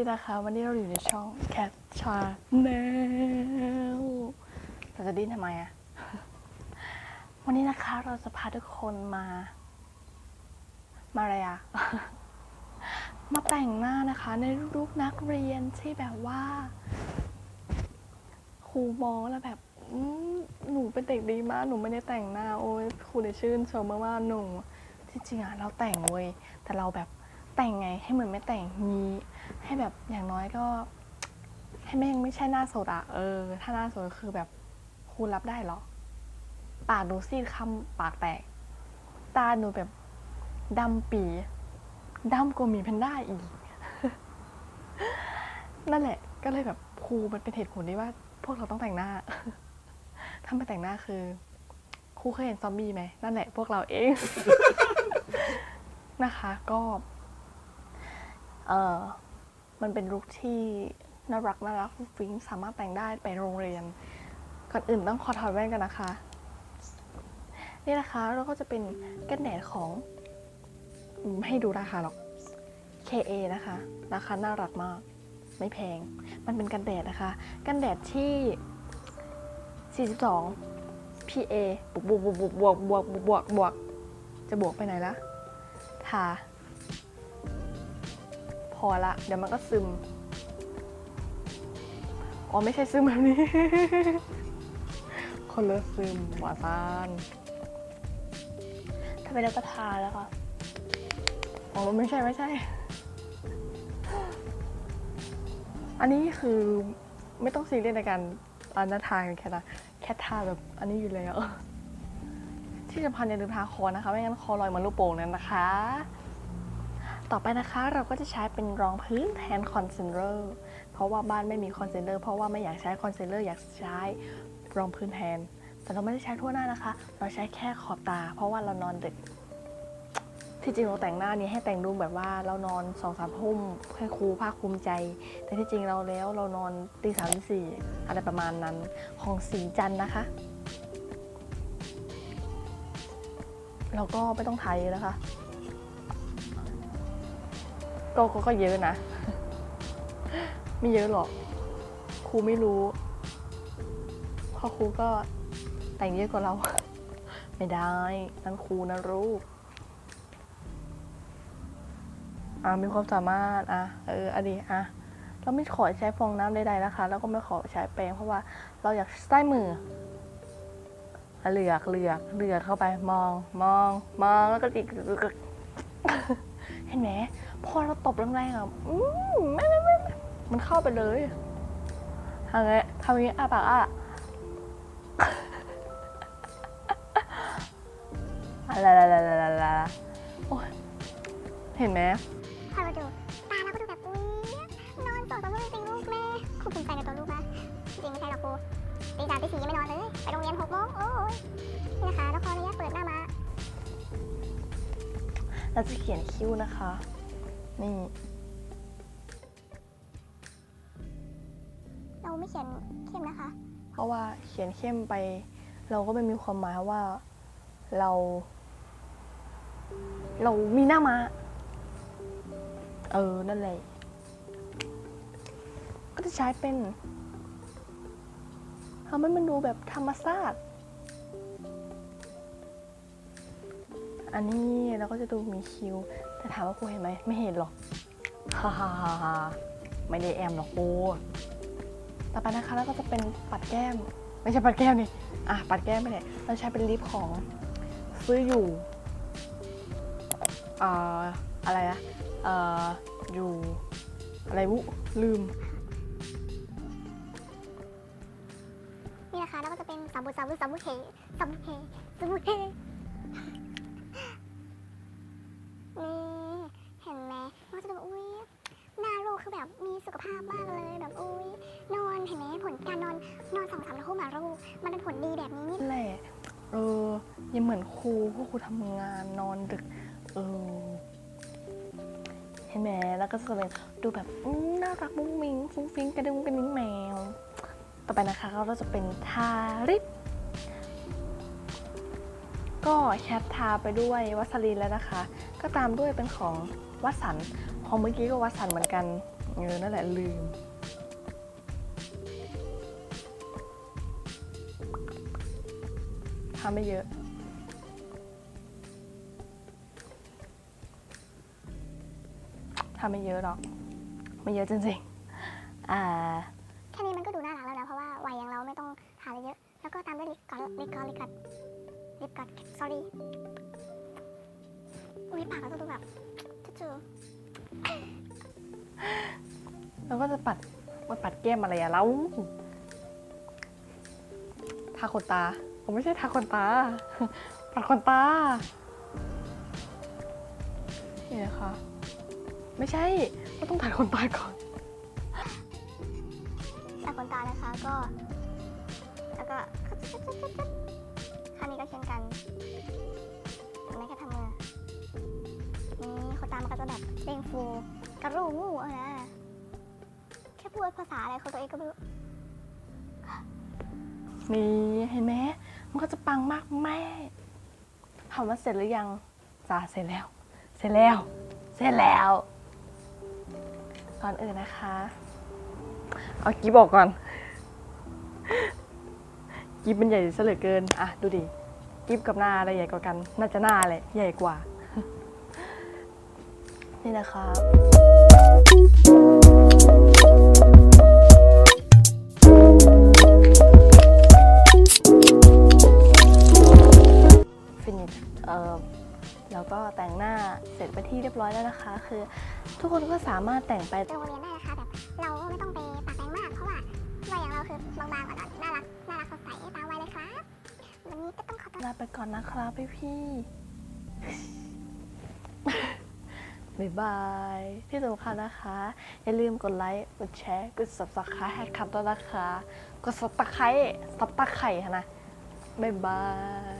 ดีนะคะ วันนี้เราอยู่ในช่อง Cat Channel เราจะดิ้นทำไมอะวันนี้นะคะเราจะพาทุกคนมา มาอะไรอะมาแต่งหน้านะคะในรูปนักเรียนที่แบบว่าครูมองแล้วแบบอืมหนูเป็นเด็กดีมากหนูไม่ได้แต่งหน้า โอ้ยครูได้ชื่นชมมากๆหนูที่จริงอะเราแต่งเว้ยแต่เราแบบ แต่งไงให้เหมือนไม่แต่งนี้ให้แบบอย่างน้อยก็ ให้แม่งไม่ใช่หน้าสดอะเออ ถ้าหน้าสดคือแบบครูรับได้เหรอ ปากหนูซีดคำปากแตก ตาหนูแบบดำปีดำกว่ามีแพนด้าอีก นั่นแหละ ก็เลยแบบครูมันเป็นเหตุผลที่ว่า พวกเราต้องแต่งหน้า ถ้าไม่แต่งหน้าคือครูเคยเห็นซอมบี้ไหมนั่นแหละพวกเราเอง นะคะ ก็ เออมันเป็นลุกที่น่ารักน่ารักฟิงสามารถแต่งได้ไปโรงเรียน ก่อนอื่นต้องขอถอดแว่นกันนะคะ นี่นะคะแล้วก็จะเป็นกันแดดของ ให้ดูราคาหรอก KA นะคะ ราคาน่ารักมาก ไม่แพง มันเป็นกันแดดนะคะ กันแดดที่ 42 PA บวกบวกบวกบวกบวกบวกบวกจะบวกไปไหนละทา พอละ เดี๋ยวมันก็ซึม อ๋อไม่ใช่ซึมแบบนี้ คนละซึมหวานซานถ้าไปแล้วก็ทาแล้วค่ะ อ๋อไม่ใช่ไม่ใช่ อันนี้คือไม่ต้องซีเรียสในการอันนาทากันแค่นะแค่ทาแบบอันนี้อยู่แล้ว ที่สำคัญอย่าลืมทาคอนะคะ ไม่งั้นคอลอยเหมือนลูกโป่งนั่นนะคะ ต่อไปนะคะเราก็จะใช้เป็นรองพื้นแทนคอนซีลเลอร์เพราะว่าบ้านไม่มีคอนซีลเลอร์เพราะว่าไม่อยากใช้คอนซีลเลอร์อยากใช้รองพื้นแทน แต่เราไม่ได้ใช้ทั่วหน้านะคะ เราใช้แค่ขอบตา เพราะว่าเรานอนดึก ที่จริงเราแต่งหน้านี้ให้แต่งดูแบบว่าเรานอนสองสามทุ่มให้ครูภาคภูมิใจ แต่ที่จริงเราแล้วเรานอนตีสามตีสี่อะไรประมาณนั้นของสีจันนะคะเราก็ไม่ต้องไทยนะคะ ก็ก็ก็เยอะนะ ไม่เยอะหรอก ครูไม่รู้พราะครูก็แต่งเยอะกว่าเรา ไม่ได้นั่นครูนะลูกอะมีความสามารถอะเอออันนี้อะเราไม่ขอใช้ฟองน้ำใดๆนะคะ แล้วก็ไม่ขอใช้แปรงเพราะว่าเราอยากใต้มือเหลือกเหลือกเหลือกเข้าไปมอง มอง มองแล้วก็จิก เห็นไหมพอเราตบแรงๆอะอืมไม่ไม่ไม่มันเข้าไปเลยทำไงทำอย่างนี้อ้าปากอะอะไรอะไรอะไรโอ้ยเห็นไหมพอเราดูตาเราก็ดูแบบอุ้ยนอนสองสามวันจริงลูกแม่ครูภูมิใจในตัวลูกนะจริงไม่ใช่หรอกครูตีสามตีสี่ยังไม่นอน เราจะเขียนคิ้วนะคะ นี่ เราไม่เขียนเข้มนะคะ เพราะว่าเขียนเข้มไป เราก็ไม่มีความหมายว่าเรา เรามีหน้ามาเออ นั่นแหละ ก็จะใช้เป็นทำให้มันดูแบบธรรมชาติ อันนี้เราก็จะดูมีคิ้ว แต่ถามว่าครูเห็นไหมไม่เห็นหรอกฮ่าฮ่าฮ่าฮ่าไม่ได้แอมหรอกครูต่อไปนะคะแล้วก็จะเป็นปัดแก้ม ไม่ใช่ปัดแก้มนี่อะปัดแก้มไปเนี่ยเราใช้เป็นลิปของซื้ออยู่เอ่ออะไรนะเอ่ออยู่อะไรวุลืมนี่นะคะแล้วก็จะเป็นสาบูสาบูสาบูเทสาบูเทสาบูเทนี่เห็นไหมมันก็จะแบบอุ้ยหน้าลูกคือ แบบมีสุขภาพมากเลยแบบอุ้ยนอนเห็นไหมผลการนอนนอนสองสามทุ่มอะลูกมันเป็นผลดีแบบนี้นี่นั่แหละเออยังเหมือนครูพวกครูทำงานนอนดึกเออเห็นไหมแล้วก็จะเป็นดูแบบน่ารักมุ้งมิ้งฟุ้งฟิ้งกระดุมกระนิ้งแมว ต่อไปนะคะเราจะเป็นทาริป ก็แคททาไปด้วยวัสลีนแล้วนะคะ ก็ตามด้วยเป็นของวัสันต์ของเมื่อกี้ก็วัสันเหมือนกันเออนั่นแหละลืม ทำไม่เยอะทำไม่เยอะหรอก ไม่เยอะจริงๆ อ่า แค่นี้มันก็ดูน่ารักแล้วนะ เพราะว่าวัยอย่างเราไม่ต้องทาอะไรเยอะ แล้วก็ตามด้วยลิปกอลิปกอลิปกอด ลิปกอด sorry อุ้ยปากเราจะดูแบบจู่แล้วก็จะปัดมาปัดแก้มอะไรอะแล้วทาขนตาผมไม่ใช่ทาขนตา ปัดขนตา นี่นะคะ ไม่ใช่ก็ต้องตัดขนตาก่อนๆแต่ขนตานะคะก็ แล้วก็ ข้างนี้ก็เช่นกันไม่แค่ทำมือนี่ขนตามันก็จะแบบเด้งฟูกระรูงูอะนะ แค่พูดภาษาอะไรของตัวเองก็ไม่รู้ นี่เห็นไหมมันก็จะปังมากแม่ถามว่าเสร็จหรือยังจ้าเสร็จแล้ว เสร็จแล้ว เสร็จแล้ว ก่อนอื่นนะคะ เอากี้บอกก่อน กีบมันใหญ่ซะเหลือเกิน อะ ดูดิกีบกับหน้าอะไรใหญ่กว่ากัน น่าจะหน้าแหละใหญ่กว่า นี่นะคะฟินิชเอ่อแล้วก็แต่งหน้าเสร็จไปที่เรียบร้อยแล้วนะคะ คือ ทุกคนก็สามารถแต่งไปไปโรงเรียนได้นะคะแบบเราก็ไม่ต้องไป คือบางๆกว่านั้นน่ารักน่ารักสดใสตาไวเลยครับ วันนี้ก็ต้องขอตัวลาไปก่อนนะครับพี่พี่บ๊ายบายที่สำคัญนะคะ อย่าลืมกดไลค์กดแชร์กด subscribe ให้ครับด้วยนะคะ กด subscribe subscribe นะบ๊ายบาย